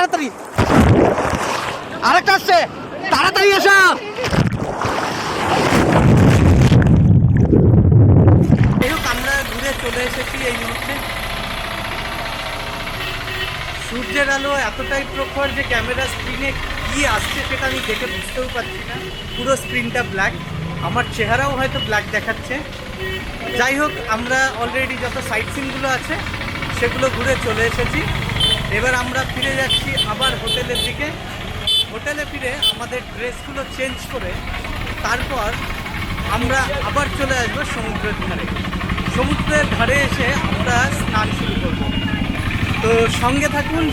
তাড়াতাড়ি। আরেকটা আসছে। তাড়াতাড়ি হোক আমরা ঘুরে চলে এসেছি এই মুহূর্তে। সূর্যের আলো এতটাই প্রখর যে ক্যামেরা স্ক্রিনে কি আসছে সেটা আমি দেখে বুঝতেও পারছি না। পুরো স্ক্রিনটা ব্ল্যাক আমার চেহারাও হয়তো ব্ল্যাক দেখাচ্ছে। যাই হোক আমরা অলরেডি যত সাইট সিনগুলো আছে, সেগুলো ঘুরে চলে এসেছি। এবার আমরা ফিরে যাচ্ছি আবার হোটেলের দিকে। হোটেলে ফিরে আমাদের ড্রেসগুলো চেঞ্জ করে তারপর আমরা আবার চলে আসব সমুদ্রের ধারে। সমুদ্রের ধারে এসে আমরা স্নান শুরু করব। তো সঙ্গে থাকুন।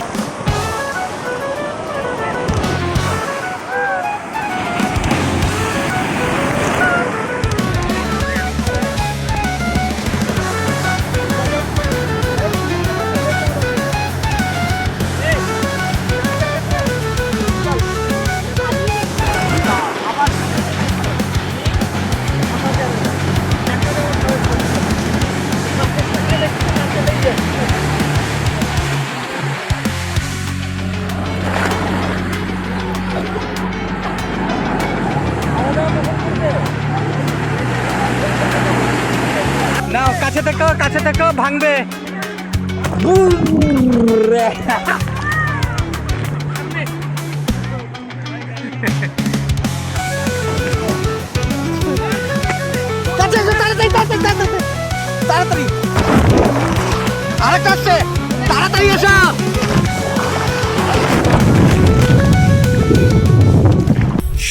কাছে থেকো ভাঙবে তাড়াতাড়ি। আরেকটা আসছে। তাড়াতাড়ি এসো।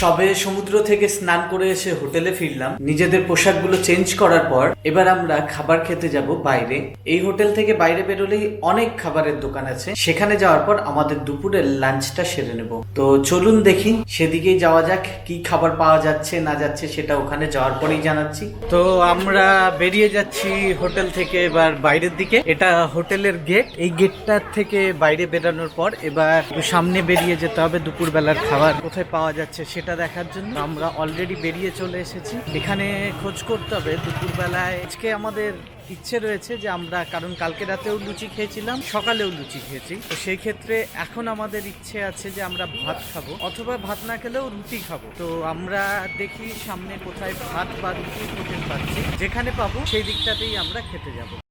সবে সমুদ্র থেকে স্নান করে এসে হোটেলে ফিরলাম। নিজেদের পোশাকগুলো চেঞ্জ করার পর এবার আমরা খাবার খেতে যাব বাইরে। এই হোটেল থেকে বাইরে বেরোলেই অনেক খাবারের দোকান আছে। সেখানে যাওয়ার পর আমাদের দুপুরের লাঞ্চটা সেরে নেব। তো চলুন দেখি, সেদিকেই যাওয়া যাক, কি খাবার পাওয়া যাচ্ছে, না যাচ্ছে সেটা ওখানে যাওয়ার পরেই জানাচ্ছি। তো আমরা বেরিয়ে যাচ্ছি হোটেল থেকে এবার বাইরের দিকে। এটা হোটেলের গেট। এই গেটটার থেকে বাইরে বেরানোর পর এবার সামনে বেরিয়ে যেতে হবে দুপুর বেলার খাবার কোথায় পাওয়া যাচ্ছে সেটা দেখার জন্য। আমরা অলরেডি বেরিয়ে চলে এসেছি। এখানে খোঁজ করতে হবে। দুপুর বেলায় আজকে আমাদের ইচ্ছে রয়েছে যে আমরা, কারণ কালকে রাতেও লুচি খেয়েছিলাম, সকালেও লুচি খেয়েছি। তো সেই ক্ষেত্রে এখন আমাদের ইচ্ছে আছে যে আমরা ভাত খাব, অথবা ভাত না খেলেও রুটি খাব। তো আমরা দেখি সামনে কোথায় ভাত বা রুটি হোটেল পাচ্ছি। যেখানে পাবো, সেই দিকটাতেই আমরা খেতে যাব।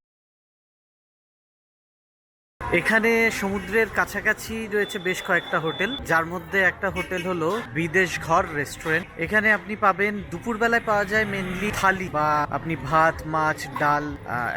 এখানে সমুদ্রের কাছাকাছি রয়েছে বেশ কয়েকটা হোটেল, যার মধ্যে একটা হোটেল হলো বিদেশ ঘর রেস্টুরেন্ট। এখানে আপনি পাবেন, দুপুরবেলায় পাওয়া যায় মেনলি থালি বা আপনি ভাত, মাছ, ডাল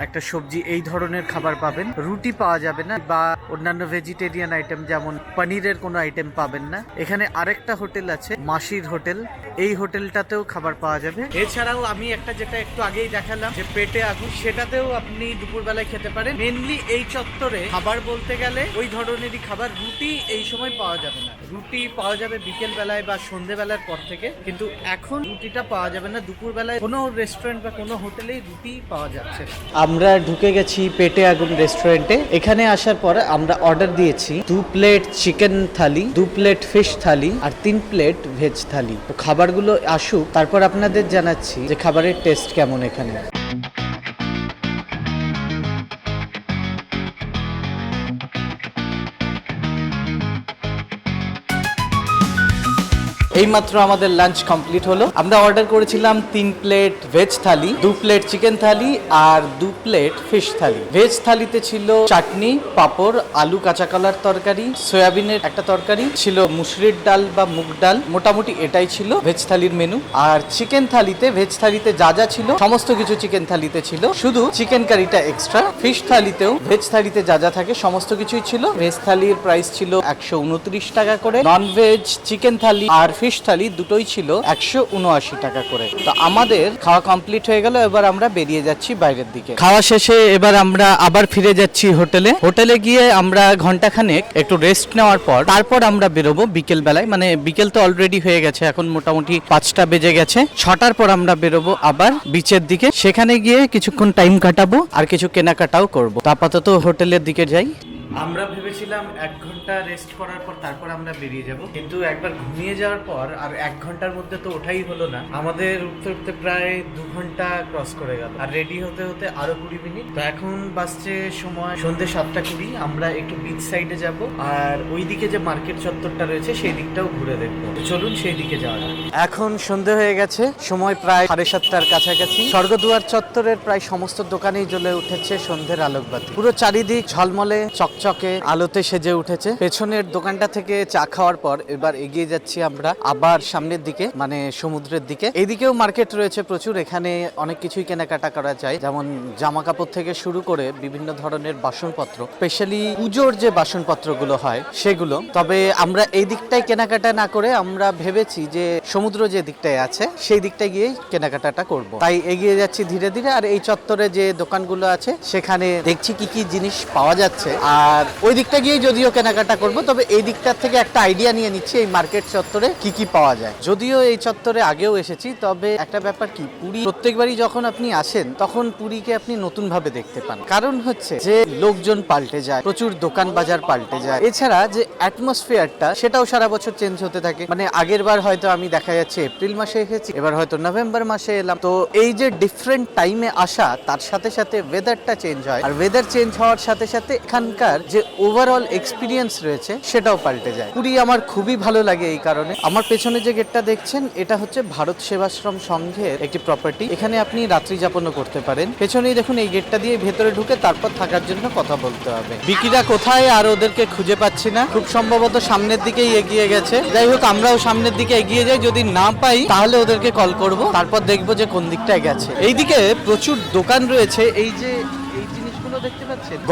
একটা সবজি, এই ধরনের খাবার পাবেন। রুটি পাওয়া যাবে না বা অন্যান্য ভেজিটেরিয়ান আইটেম যেমন পনিরের কোনো আইটেম পাবেন না। এখানে আরেকটা হোটেল আছে, মাসির হোটেল। এই হোটেলটাতেও খাবার পাওয়া যাবে। এছাড়াও আমি একটা যেটা একটু আগেই দেখালাম, যে পেটে আগুন, সেটাতেও আপনি দুপুরবেলায় খেতে পারেন। মেনলি এই চত্বরে খাবার বলতে গেলে ওই ধরনেরই খাবার রুটি এই সময় পাওয়া যাবে না। রুটি পাওয়া যাবে বিকেল বেলায় বা সন্ধে বেলার পর থেকে, কিন্তু এখন রুটিটা পাওয়া যাবে না। দুপুর বেলায় কোনো রেস্টুরেন্ট বা কোনো হোটেলেই রুটি পাওয়া যাচ্ছে আমরা ঢুকে গেছি পেটে আগুন রেস্টুরেন্টে এখানে আসার পর আমরা অর্ডার দিয়েছি দু প্লেট চিকেন থালি দু প্লেট ফিশ থালি আর তিন প্লেট ভেজ থালি তো খাবারগুলো আসুক, তারপর আপনাদের জানাচ্ছি যে খাবারের টেস্ট কেমন এখানে। এইমাত্র আমাদের লাঞ্চ কমপ্লিট হলো। আমরা অর্ডার করেছিলাম তিন প্লেট ভেজ থালি দু প্লেট চিকেন থালি আর দু প্লেট ফিশ থালি ভেজ থালিতে ছিল চাটনি, পাঁপড়, আলু কাঁচা কলার তরকারি, সয়াবিনের একটা তরকারি, ছিল মুসুরির ডাল বা মুগ ডাল। মোটামুটি এটাই ছিল ভেজ থালির মেনু আর চিকেন থালিতে ভেজ থালিতে যা যা ছিল, সমস্ত কিছু চিকেন থালিতে ছিল। শুধু চিকেন কারিটা এক্সট্রা ফিশ থালিতেও ভেজ থালিতে যা যা থাকে, সমস্ত কিছুই ছিল। ভেজ থালির প্রাইস ছিল একশো উনত্রিশ টাকা করে। নন ভেজ চিকেন থালি আর ফিশ থালি দুটোই ছিল একশো উনআশি টাকা করে। তো আমাদের খাওয়া কমপ্লিট হয়ে গেল, এবার আমরা বেরিয়ে যাচ্ছি বাইরের দিকে। খাওয়া শেষে এবার আমরা আবার ফিরে যাচ্ছি হোটেলে। হোটেলে গিয়ে আমরা ঘন্টাখানেক একটু রেস্ট নেওয়ার পর, তারপর আমরা বেরোবো বিকেল বেলায়। মানে বিকেল তো অলরেডি হয়ে গেছে, এখন মোটামুটি পাঁচটা বেজে গেছে। ছটার পর আমরা বেরোবো আবার বিচের দিকে। সেখানে গিয়ে কিছুক্ষণ টাইম কাটাবো আর কিছু কেনাকাটাও করব। আপাতত হোটেলের দিকে যাই। আমরা ভেবেছিলাম এক ঘণ্টা রেস্ট করার পর তারপর আমরা বেরিয়ে যাব। কিন্তু একবার ঘুমিয়ে যাওয়ার পর আর এক ঘণ্টার মধ্যে তো ওঠাই হলো না, আমাদের উঠতে উঠতে প্রায় দু ঘণ্টা ক্রস করে গেল। আর রেডি হতে হতে আরও কুড়ি মিনিট তো এখন বাসছে সময় সন্ধ্যে সাতটা কুড়ি, আমরা একটু বিচ সাইডে যাব। আর ওইদিকে যে মার্কেট চত্বরটা রয়েছে, সেই দিকটাও ঘুরে দেখব। চলুন সেই দিকে যাওয়া যাক। এখন সন্ধে হয়ে গেছে, সময় প্রায় সাড়ে সাতটার কাছাকাছি। স্বর্গদুয়ার চত্বরের প্রায় সমস্ত দোকানেই জ্বলে উঠেছে সন্ধ্যের আলোকবাতি। পুরো চারিদিক ঝলমলে, চকচকে আলোতে সেজে উঠেছে। পেছনের দোকানটা থেকে চা খাওয়ার পর এবার এগিয়ে যাচ্ছি আমরা আবার সামনের দিকে মানে সমুদ্রের দিকে। এইদিকেও মার্কেট রয়েছে প্রচুর, এখানে অনেক কিছুই কেনাকাটা করা যায়। যেমন জামা কাপড় থেকে শুরু করে বিভিন্ন ধরনের বাসনপত্র, স্পেশালি পুজোর যে বাসনপত্রগুলো হয় সেগুলো। তবে আমরা এই দিকটাই কেনাকাটা না করে আমরা ভেবেছি যে সমুদ্র যে দিকটায় আছে, সেই দিকটায় গিয়ে কেনাকাটাটা করব। তাই এগিয়ে যাচ্ছি ধীরে ধীরে, আর এই চত্বরে যে দোকানগুলো আছে, সেখানে দেখছি কি কি জিনিস পাওয়া যাচ্ছে। আর ওই দিকটা গিয়ে যদিও কেনাকাটা করব, তবে এই দিকটার থেকে একটা আইডিয়া নিয়ে নিচ্ছি, এই মার্কেট চত্বরে কি কি পাওয়া যায়। যদিও এই চত্বরে আগেও এসেছি, তবে একটা ব্যাপার কি, পুরী প্রত্যেকবারই যখন আপনি আসেন, তখন পুরীকে আপনি নতুন ভাবে দেখতে পান। কারণ হচ্ছে যে, লোকজন পাল্টে যায়, প্রচুর দোকান বাজার পাল্টে যায়। এছাড়া যে অ্যাটমসফিয়ারটা সেটাও সারা বছর চেঞ্জ হতে থাকে। মানে আগের বার হয়তো আমি দেখা যাচ্ছে এপ্রিল মাসে এসেছি, এবার হয়তো নভেম্বর মাসে এলাম। তো এই যে ডিফারেন্ট টাইমে আসা, তার সাথে সাথে ওয়েদারটা চেঞ্জ হয়। আর ওয়েদার চেঞ্জ হওয়ার সাথে সাথে এখানকার যে ওভারঅল এক্সপিরিয়েন্স রয়েছে, সেটাও পাল্টে যায়। পুরী আমার খুবই ভালো লাগে এই কারণে। আমার পেছনে যে গেটটা দেখছেন, এটা হচ্ছে ভারত সেবাশ্রম সংঘের একটি প্রপার্টি এখানে আপনি রাত্রি যাপনও করতে পারেন। পেছনেই দেখুন এই গেটটা দিয়ে ভেতরে ঢুকে তারপর থাকার জন্য কথা বলতে হবে। বিকিরা কোথায় আর ওদেরকে খুঁজে পাচ্ছি না। খুব সম্ভবত সামনের দিকেই এগিয়ে গেছে। যাই হোক, আমরাও সামনের দিকে এগিয়ে যাই। যদি না পাই, তাহলে ওদেরকে কল করব। তারপর দেখব যে কোন দিকটায় গেছে। এইদিকে প্রচুর দোকান রয়েছে। এই যে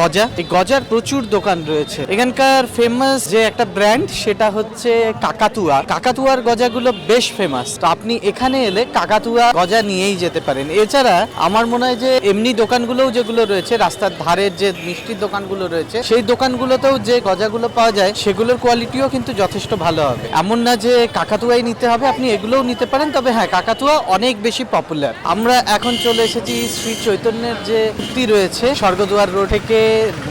গজা। এই গজার প্রচুর দোকান রয়েছে। এখানকার ফেমাস যে একটা ব্র্যান্ড সেটা হচ্ছে কাকাতুয়া। কাকাতুয়ার গজাগুলো বেশ ফেমাস তো আপনি এখানে এলে কাকাতুয়া গজা নিয়েই যেতে পারেন। এছাড়া আমার মনে হয় যে এমনি দোকানগুলোও যেগুলো রয়েছে, রাস্তার ধারের যে মিষ্টির দোকানগুলো রয়েছে, সেই দোকানগুলোতেও যে গজাগুলো পাওয়া যায়, সেগুলোর কোয়ালিটিও কিন্তু যথেষ্ট ভালো হবে। এমন না যে কাকাতুয়াই নিতে হবে, আপনি এগুলোও নিতে পারেন, তবে হ্যাঁ কাকাতুয়া অনেক বেশি পপুলার আমরা এখন চলে এসেছি শ্রী চৈতন্যের যে মূর্তি রয়েছে স্বর্গদুয়ার রোড থেকে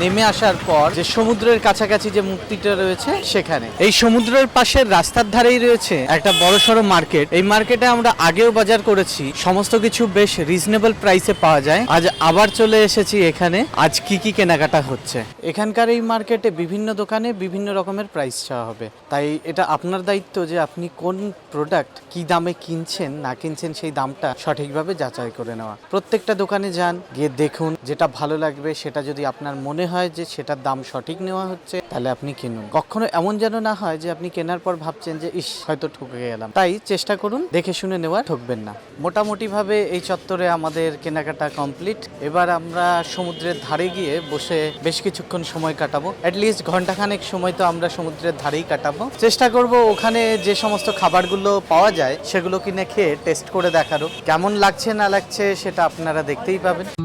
নেমে আসার পর যে সমুদ্রের কাছাকাছি যে মূর্তিটা রয়েছে সেখানে। এই সমুদ্রের পাশের রাস্তার ধারেই রয়েছে একটা বড় সড়ো মার্কেট। এই মার্কেটে আমরা আগেও বাজার করেছি। সমস্ত কিছু বেশ রিজনেবল প্রাইসে পাওয়া যায়। আজ আবার চলে এসেছি এখানে। আজ কি কি কেনাকাটা হচ্ছে? এখানকার এই মার্কেটে বিভিন্ন দোকানে বিভিন্ন রকমের প্রাইস চাওয়া হবে। তাই এটা আপনার দায়িত্ব যে আপনি কোন প্রোডাক্ট কি দামে কিনছেন, না কিনছেন সেই দামটা সঠিকভাবে যাচাই করে নেওয়া। প্রত্যেকটা দোকানে যান, গিয়ে দেখুন যেটা ভালো লাগবে সেটা যদি আপনার মনে হয় যে সেটার দাম সঠিক নেওয়া হচ্ছে, তাহলে আপনি কিনুন। কখনো এমন যেন না হয় যে আপনি কেনার পর ভাবছেন যে, ইস, হয়তো ঠকে গেলাম। তাই চেষ্টা করুন, দেখে শুনে নেওয়া ঠকবেন না। মোটামুটি ভাবে এই চত্বরে আমাদের কেনাকাটা কমপ্লিট। এবার আমরা সমুদ্রের ধারে গিয়ে বসে বেশ কিছুক্ষণ সময় কাটাবো। অ্যাটলিস্ট ঘন্টাখানেক সময় তো আমরা সমুদ্রের ধারেই কাটাবো। চেষ্টা করব ওখানে যে সমস্ত খাবারগুলো পাওয়া যায়, সেগুলো কিনে খেয়ে টেস্ট করে দেখারও। কেমন লাগছে না লাগছে, সেটা আপনারা দেখতেই পাবেন।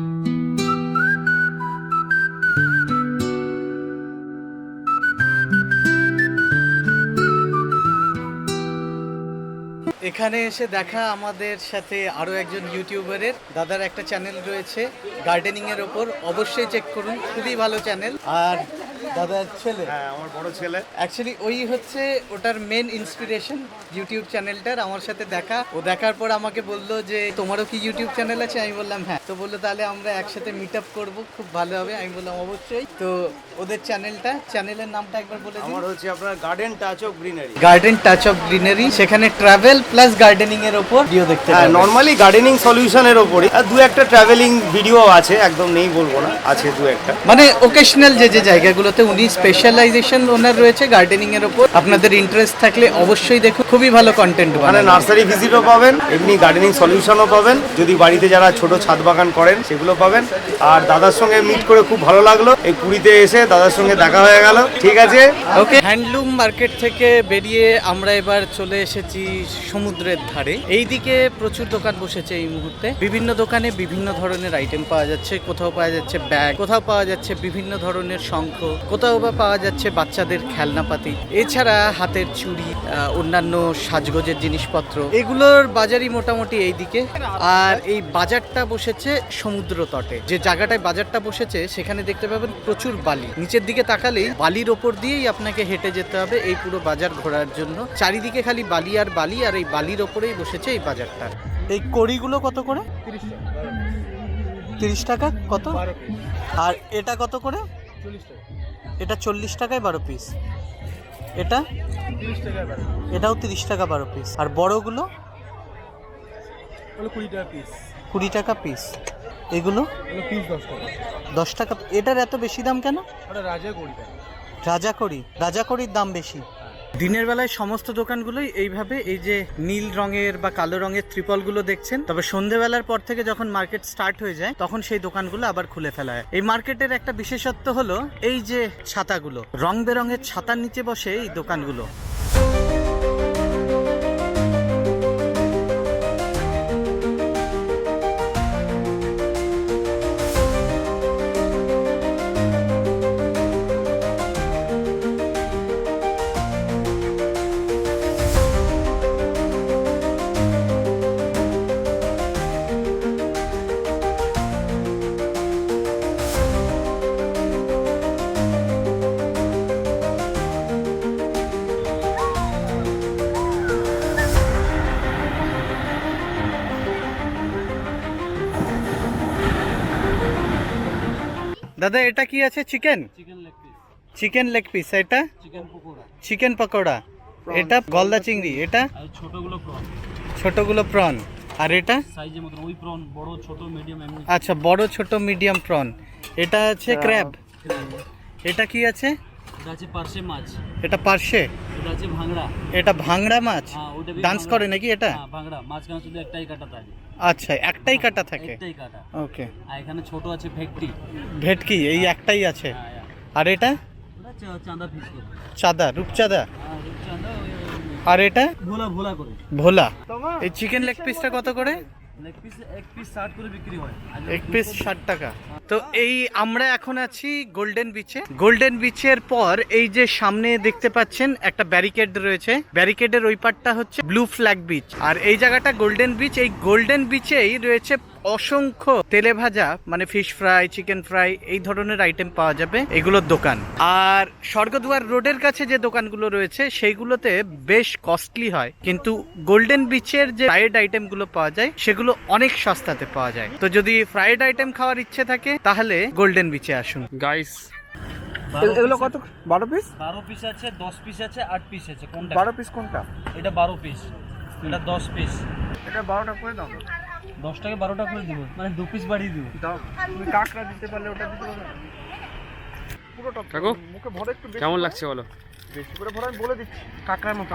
এখানে এসে দেখা আমাদের সাথে আরও একজন ইউটিউবারের। দাদার একটা চ্যানেল রয়েছে গার্ডেনিংয়ের ওপর। অবশ্যই চেক করুন, খুবই ভালো চ্যানেল আর দাদার ছেলে। হ্যাঁ আমার বড় ছেলে। অ্যাকচুয়ালি ওই হচ্ছে ওটার মেন ইন্সপিরেশন ইউটিউব চ্যানেলটার আমার সাথে দেখা। ও দেখার পর আমাকে বলল যে তোমারও কি ইউটিউব চ্যানেল আছে? আমি বললাম হ্যাঁ। তো বলল তাহলে আমরা একসাথে মিট আপ করব খুব ভালো হবে। আমি বললাম অবশ্যই। তো ওদের চ্যানেলটা চ্যানেলের নামটা একবার বলে আমার হচ্ছে আপনার garden touch of greenery garden touch of greenery সেখানে ট্রাভেল প্লাস গার্ডেনিং এর ওপর ভিডিও দেখতে হ্যাঁ নর্মালি গার্ডেনিং সলিউশনের ওপরে আর দু একটা ট্রাভেলিং ভিডিও আছে একদম নেই বলব না আছে দু একটা। মানে ওকেশনাল যে যে জায়গাগুলোতে উনি স্পেশালাইজেশন ওনার রয়েছে গার্ডেনিং এর ওপর। আপনাদের ইন্টারেস্ট থাকলে অবশ্যই দেখুন খুবই ভালো কন্টেন্ট মানে নার্সারি ভিজিটও পাবেন এমনি গার্ডেনিং সলিউশনও পাবেন। যদি বাড়িতে যারা ছোট ছাদ বাগান করেন সেগুলো পাবেন। আর দাদার সঙ্গে মিট করে খুব ভালো লাগল। এই পুরীতে এসে দাদার সঙ্গে দেখা হয়ে গেল। ঠিক আছে? ওকে হ্যান্ডলুম মার্কেট থেকে বেরিয়ে আমরা এবার চলে এসেছি সমুদ্রের ধারে। এইদিকে প্রচুর দোকান বসেছে এই মুহূর্তে। বিভিন্ন দোকানে বিভিন্ন ধরনের আইটেম পাওয়া যাচ্ছে। কোথাও পাওয়া যাচ্ছে ব্যাগ কোথাও পাওয়া যাচ্ছে বিভিন্ন ধরনের শঙ্খ। কোথাও বা পাওয়া যাচ্ছে বাচ্চাদের খেলনাপাতি এছাড়া হাতের চুড়ি অন্যান্য সাজগোজের জিনিসপত্র এগুলোর বাজারই মোটামুটি এই দিকে আর এই বাজারটা বসেছে সমুদ্র তটে। যে জায়গাটায় বাজারটা বসেছে সেখানে দেখতে পাবেন প্রচুর বালি। নিচের দিকে তাকালেই বালির ওপর দিয়েই আপনাকে হেঁটে যেতে হবে এই পুরো বাজার ঘোরার জন্য। চারিদিকে খালি বালি আর বালি আর এই বালির ওপরেই বসেছে এই বাজারটা। এই কড়িগুলো কত করে? তিরিশ টাকা। কত? আর এটা কত করে? এটা চল্লিশ টাকায় বারো পিস এটা? এটাও তিরিশ টাকা বারো পিস আর বড়গুলো? কুড়ি টাকা পিস কুড়ি টাকা পিস এগুলো? পিস দশ টাকা। দশ টাকা। এটার এত বেশি দাম কেন? ওটা রাজা করি রাজা করি রাজা করির দাম বেশি। দিনের বেলায় সমস্ত দোকানগুলোই এইভাবে এই যে নীল রঙের বা কালো রঙের ত্রিপলগুলো দেখছেন। তবে সন্ধেবেলার পর থেকে যখন মার্কেট স্টার্ট হয়ে যায়, তখন সেই দোকানগুলো আবার খুলে ফেলা হয়। এই মার্কেটের একটা বিশেষত্ব হলো, এই যে ছাতাগুলো, রং বেরঙের ছাতার নিচে বসে এই দোকানগুলো। দাদা এটা কি আছে? চিকেন চিকেন লেগ পিস এটা? চিকেন পকোড়া। এটা গলদা চিংড়ি এটা? ছোটগুলো প্রন ছোটগুলো প্রন আর এটা? সাইজের মতন ওই প্রন বড় ছোট মিডিয়াম আচ্ছা বড় ছোট মিডিয়াম প্রন এটা আছে ক্র্যাব এটা কি আছে? এটা আছে পার্শে মাছ। এটা পার্শে এটা আছে ভাঙড়া। এটা ভাংড়া মাছ? হ্যাঁ ডান্স করে নাকি এটা? হ্যাঁ মাঝখানে শুধু একটাই কাটা থাকে। আচ্ছা একটাই কাটা থাকে? একটাই কাটা। ওকে। আর এখানে ছোট আছে ভেটকি। ভেটকি এই একটাই আছে? হ্যাঁ হ্যাঁ। আর এটা? চাঁদা চাঁদা রূপচাঁদা? আর এটা? ভোলা ভোলা করে। ভোলা। এই চিকেন লেগ পিসটা কত করে? এক পিস ষাট টাকা। তো এই আমরা এখন আছি গোল্ডেন বিচে গোল্ডেন বিচের পর এই যে সামনে দেখতে পাচ্ছেন একটা ব্যারিকেড রয়েছে। ব্যারিকেডের ওই পারটা হচ্ছে ব্লু ফ্ল্যাগ বিচ আর এই জায়গাটা গোল্ডেন বিচ এই গোল্ডেন বিচেই রয়েছে অসংখ্য তেলে ভাজা মানে ফিশ ফ্রাই চিকেন ফ্রাই এই ধরনের আইটেম পাওয়া যাবে এগুলোর দোকান। আর স্বর্গদুয়ার রোডের কাছে যে দোকানগুলো রয়েছে সেইগুলোতে বেশ কস্টলি হয়। কিন্তু গোল্ডেন বিচের যে ফ্রাইড আইটেমগুলো পাওয়া যায় সেগুলো অনেক সস্তাতে পাওয়া যায়। তো যদি ফ্রাইড আইটেম খাওয়ার ইচ্ছে থাকে তাহলে গোল্ডেন বিচে আসুন। গাইস এগুলো কত? বারো পিস বারো পিস আছে দশ পিস আছে আট পিস আছে। কোনটা? বারো পিস কোনটা? এটা বারো পিস এটা দশ পিস এটা বারোটা করে দাও। দশ টাকা বারোটা করে দিব মানে দু পিস বাড়িয়ে দিব। কাঁকড়া দিতে পারলে ওটা দিতে পারবে মুখে ভরে কেমন লাগছে বলো? বেশি করে ভরে আমি বলে দিচ্ছি। কাঁকড়ার মতো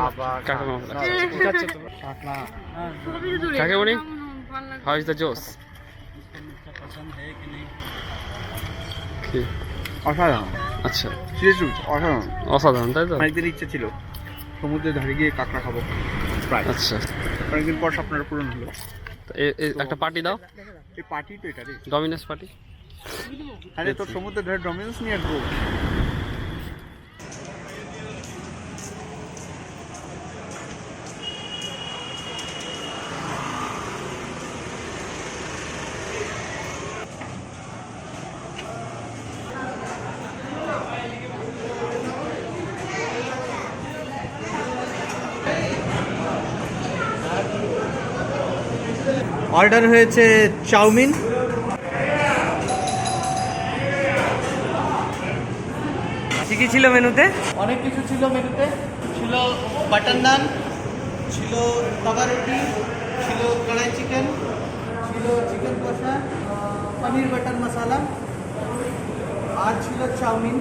কাঁকড়ার মতো কাঁকড়া। কাকে বলি হাউ ইজ দ্য জোস। অসাধারণ। আচ্ছা। অসাধারণ। অসাধারণ তাই তো? অনেকদিন ইচ্ছে ছিল সমুদ্রের ধারে গিয়ে কাঁকড়া খাব। প্রায়। আচ্ছা। অনেকদিন পর স্বপ্নটা পূরণ হলো। একটা পার্টি দাও। এই পার্টি তো এটা রে। ডমিনেন্স পার্টি আরে তোর সমুদ্রের ধরে ডমিনেন্স নিয়ে আসব অর্ডার হয়েছে চাউমিন। কি কি ছিল মেনুতে? অনেক কিছু ছিল মেনুতে। ছিল বাটার নান, ছিল তাবা রুটি, ছিল কড়াই চিকেন, ছিল চিকেন কষা, পনির বাটার মশলা, আর ছিল চাউমিন।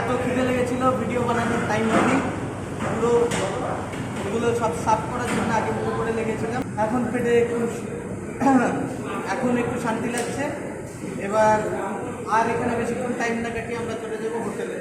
এত খিদে লেগেছিল, ভিডিও বানানোর টাইম হয়নি। পুরো এগুলো সব সাফ করার জন্য আগে মুখে করে লেগেছিলাম। এখন পেটে একটু এখন একটু শান্তি লাগছে। এবার আর এখানে বেশিক্ষণ টাইম না কাটিয়ে আমরা চলে যাব হোটেলে।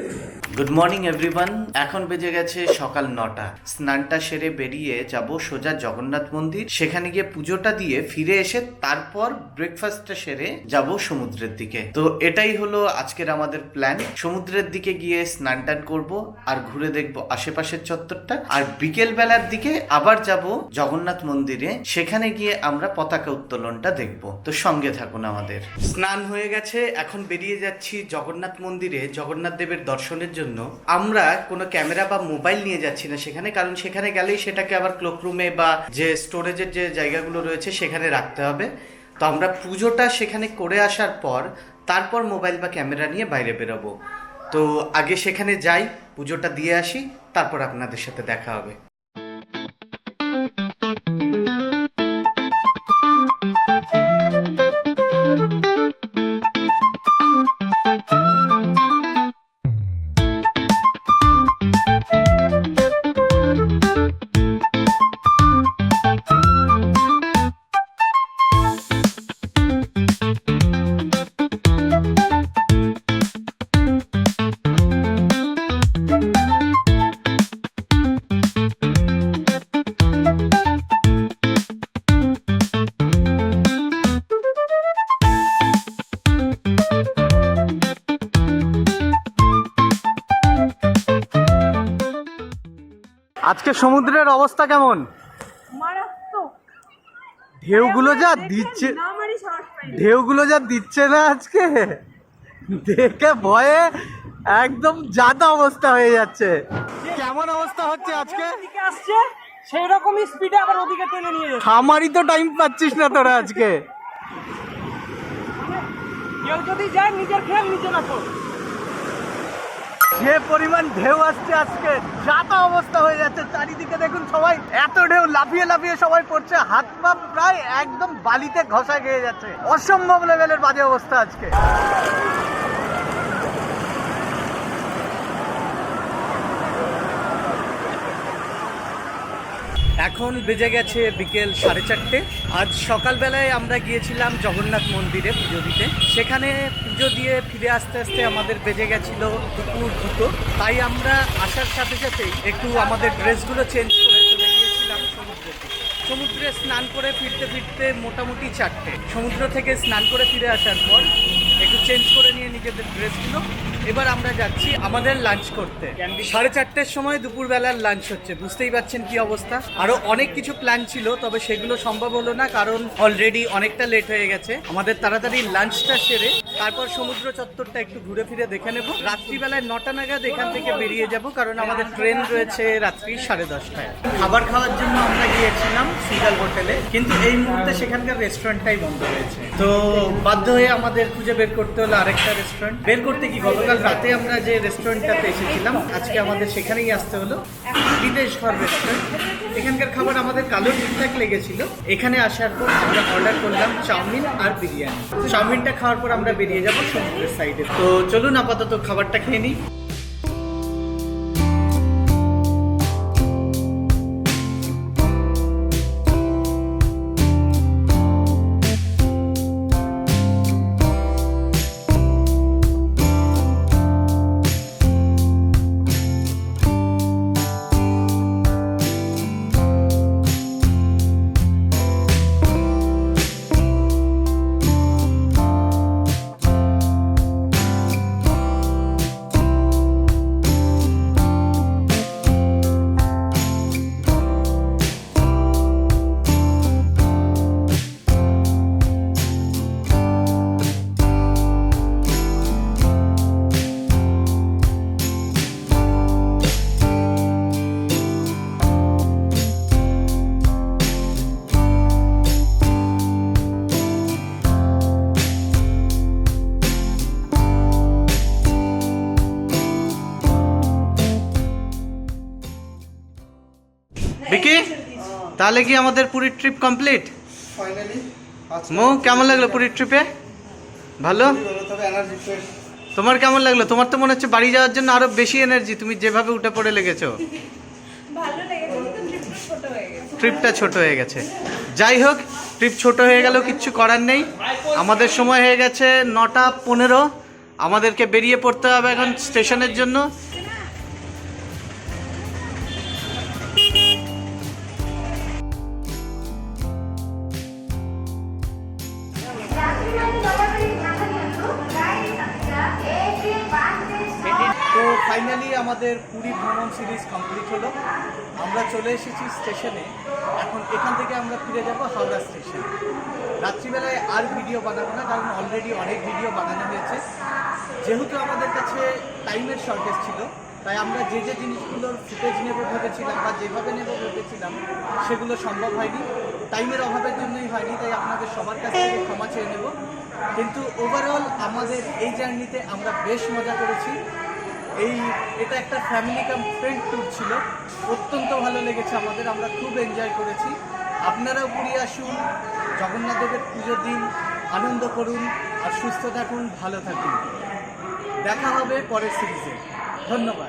গুড মর্নিং এভরিওয়ান এখন বেজে গেছে সকাল নটা। স্নানটা সেরে বেরিয়ে যাব সোজা জগন্নাথ মন্দির। সেখানে গিয়ে পুজোটা দিয়ে ফিরে এসে তারপর ব্রেকফাস্টটা সেরে যাব সমুদ্রের দিকে। তো এটাই হলো আজকের আমাদের প্ল্যান সমুদ্রের দিকে গিয়ে স্নান টান করব আর ঘুরে দেখব আশেপাশের চত্বরটা। আর বিকেল বেলার দিকে আবার যাব জগন্নাথ মন্দিরে। সেখানে গিয়ে আমরা পতাকা উত্তোলনটা দেখব। তো সঙ্গে থাকুন আমাদের। স্নান হয়ে গেছে। এখন বেরিয়ে যাচ্ছি জগন্নাথ মন্দিরে। জগন্নাথ দেবের দর্শনের জন্য। আমরা কোনো ক্যামেরা বা মোবাইল নিয়ে যাচ্ছি না সেখানে, কারণ সেখানে গেলেই সেটাকে আবার ক্লোকরুমে বা যে স্টোরেজের যে জায়গাগুলো রয়েছে সেখানে রাখতে হবে। তো আমরা পুজোটা সেখানে করে আসার পর, তারপর মোবাইল বা ক্যামেরা নিয়ে বাইরে বেরোবো। তো আগে সেখানে যাই, পুজোটা দিয়ে আসি, তারপর আপনাদের সাথে দেখা হবে। অবস্থা কেমন? ঢেউগুলো যা দিচ্ছে ঢেউগুলো যা দিচ্ছে না আজকে। দেখে ভয়ে একদম জাদা অবস্থা হয়ে যাচ্ছে। কেমন অবস্থা হচ্ছে আজকে? আসছে সেই রকমই স্পিডে আবার ওদিকে টেনে নিয়ে যাচ্ছে। খামারই তো টাইম পাচ্ছিস না তোরা আজকে। কেউ যদি যায় নিজের খেয়াল নিজে রাখো। যে পরিমাণ ঢেউ আসছে আজকে যাতা অবস্থা হয়ে যাচ্ছে। চারিদিকে দেখুন সবাই, এত ঢেউ লাফিয়ে লাফিয়ে সবাই পড়ছে, হাত পা প্রায় একদম বালিতে ঘষা খেয়ে যাচ্ছে। অসম্ভব লেভেলের বাজে অবস্থা আজকে। এখন বেজে গেছে বিকেল সাড়ে চারটে। আজ সকালবেলায় আমরা গিয়েছিলাম জগন্নাথ মন্দিরে পুজো দিতে। সেখানে পুজো দিয়ে ফিরে আসতে আসতে আমাদের বেজে গেছিল দুপুর দুটো। তাই আমরা আসার সাথে সাথেই একটু আমাদের ড্রেসগুলো চেঞ্জ করে চলে গিয়েছিলাম সমুদ্রে। সমুদ্রে স্নান করে ফিরতে ফিরতে মোটামুটি চারটে। সমুদ্র থেকে স্নান করে ফিরে আসার পর একটু চেঞ্জ করে নিয়ে নিজেদের ড্রেসগুলো এবার আমরা যাচ্ছি আমাদের লাঞ্চ করতে। সাড়ে চারটের সময় দুপুরবেলার লাঞ্চ হচ্ছে, বুঝতেই পারছেন কি অবস্থা? আরও অনেক কিছু প্ল্যান ছিল, তবে সেগুলো সম্ভব হলো না, কারণ অলরেডি অনেকটা লেট হয়ে গেছে। আমাদের তাড়াতাড়ি লাঞ্চটা সেরে, তারপর সমুদ্র চত্বরটা একটু ঘুরে ফিরে দেখে নেব। রাত্রিবেলায় নটা নাগাদ এখান থেকে বেরিয়ে যাব, কারণ আমাদের ট্রেন রয়েছে রাত্রি সাড়ে দশটায়। খাবার খাওয়ার জন্য আমরা গিয়েছিলাম সিগাল হোটেলে, কিন্তু এই মুহূর্তে সেখানকার রেস্টুরেন্টটাই বন্ধ হয়েছে তো বাধ্য হয়ে আমাদের খুঁজে বের করতে হলো আরেকটা রেস্টুরেন্ট বের করতে কি? গতকাল রাতে আমরা যে রেস্টুরেন্টটাতে এসেছিলাম, আজকে আমাদের সেখানেই আসতে হলো। বিদেশ ঘর রেস্টুরেন্ট এখানকার খাবার আমাদের কালো ঠিকঠাক লেগেছিল। এখানে আসার পর আমরা অর্ডার করলাম চাউমিন আর বিরিয়ানি। চাউমিনটা খাওয়ার পর আমরা বেরিয়ে যাব সমুদ্রের সাইডে তো চলুন আপাতত খাবারটা খেয়ে নিই। তাহলে কি আমাদের পুরীর ট্রিপ কমপ্লিট? মো কেমন লাগল পুরীর ট্রিপে? ভালো? তোমার কেমন লাগল? তোমার তো মনে হচ্ছে বাড়ি যাওয়ার জন্য আরও বেশি এনার্জি তুমি যেভাবে উঠে পড়ে লেগেছো। ভালো লেগেছে কিন্তু ট্রিপটা ছোট হয়ে গেছে। ট্রিপটা ছোট হয়ে গেছে। যাই হোক ট্রিপ ছোট হয়ে গেলেও কিচ্ছু করার নেই। আমাদের সময় হয়ে গেছে নটা পনেরো। আমাদেরকে বেরিয়ে পড়তে হবে এখন স্টেশনের জন্য। ফাইনালি আমাদের পুরী ভ্রমণ সিরিজ কমপ্লিট হলো। আমরা চলে এসেছি স্টেশনে এখন এখান থেকে আমরা ফিরে যাব হাওড়া স্টেশন রাত্রিবেলায় আর ভিডিও বানাবো না, কারণ অলরেডি অনেক ভিডিও বানানো হয়েছে। যেহেতু আমাদের কাছে টাইমের শর্টেজ ছিল, তাই আমরা যে যে জিনিসগুলোর ফুটেজ নেব ভেবেছিলাম বা যেভাবে নেব ভেবেছিলাম, সেগুলো সম্ভব হয়নি। টাইমের অভাবের জন্যই হয়নি, তাই আপনাদের সবার কাছ থেকে ক্ষমা চেয়ে নেব। কিন্তু ওভারঅল আমাদের এই জার্নিতে আমরা বেশ মজা করেছি। এই, এটা একটা ফ্যামিলি কাম ফ্রেন্ড ট্যুর ছিল। অত্যন্ত ভালো লেগেছে আমাদের, আমরা খুব এনজয় করেছি। আপনারাও পুরী আসুন, জগন্নাথ দেবের পুজোর দিন, আনন্দ করুন, আর সুস্থ থাকুন, ভালো থাকুন। দেখা হবে পরের সিরিজে ধন্যবাদ।